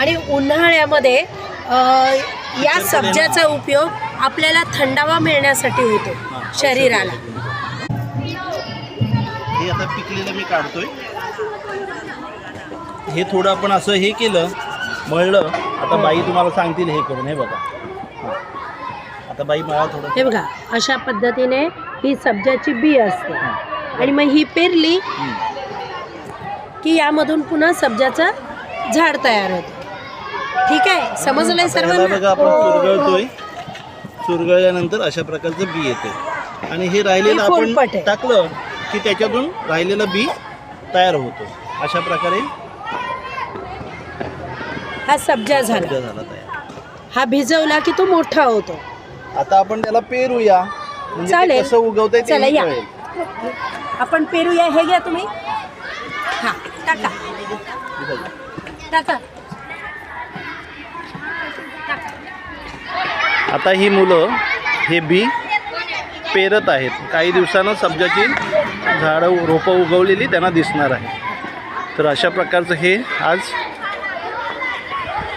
आणि उन्हाळ्यामध्ये या सब्जाचा उपयोग आपल्याला थंडावा मिळण्यासाठी होतो शरीराला. हे आता पिकलेलं मी काढतोय. हे थोडं आपण असं हे केलं मळलं. आता बाई तुम्हाला सांगतील हे करून हे बघा. हा. आता बाई मळा थोडं. हे बघा अशा पद्धतीने ही सब्जाची बी असते. आणि मग ही पेरली. की यामधून पुन्हा सब्जाचं झाड तयार होतं. समजलंय ह्याला बघा सर्वांना? आपण चुरगळतोय. चुरगळल्यानंतर अशा प्रकारचं बी येते. आणि हे राहिलेलं हे आपण आहे. टाकलं की त्याच्यातून राहिलेलं बी तयार होतो. अशा प्रकारे हा सब्जा झाला. सब्जा झाला तयार. हा भिजवला की तो मोठा होतो. आता आपण त्याला पेरूया. म्हणजे ते चालेल. कसं उगवतंय चला ते या. कळेल. आपण पेरूया. हे घ्या तुम्ही. हा टाका. टाका. आता ही मुलं हे बी पेरत आहेत. काही दिवसानं सब्जाची झाडं रोपं उगवलेली त्यांना दिसणार आहे. तर अशा प्रकारचं हे आज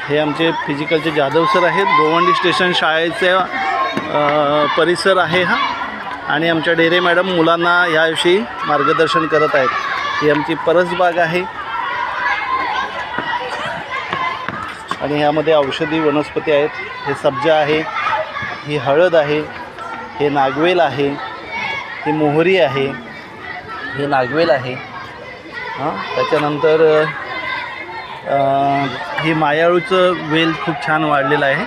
हे आमचे फिजिकलचे जाधव सर आहेत. गोवंडी स्टेशन शाळेचा परिसर आहे हा. आणि आमच्या डेरे मॅडम मुलांना याविषयी मार्गदर्शन करत आहेत. ही आमची परसबाग आहे. आणि ह्यामध्ये औषधी वनस्पती आहेत. हे सब्जा आहे ही हळद आहे हे नागवेल आहे ही मोहरी आहे हे नागवेल आहे. हां त्याच्यानंतर अ, हे मायाळूचं वेल खूप छान वाढलेलं आहे.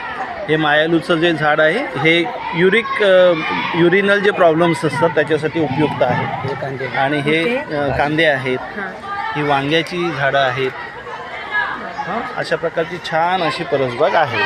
हे मायाळूचं जे झाड आहे हे युरिक युरिनल जे प्रॉब्लेम्स असतात त्याच्यासाठी उपयुक्त आहे. आणि हे कांदे आहेत. हा. ही वांग्याची झाडं आहेत. हां अशा प्रकारची छान अशी परसबाग आहे.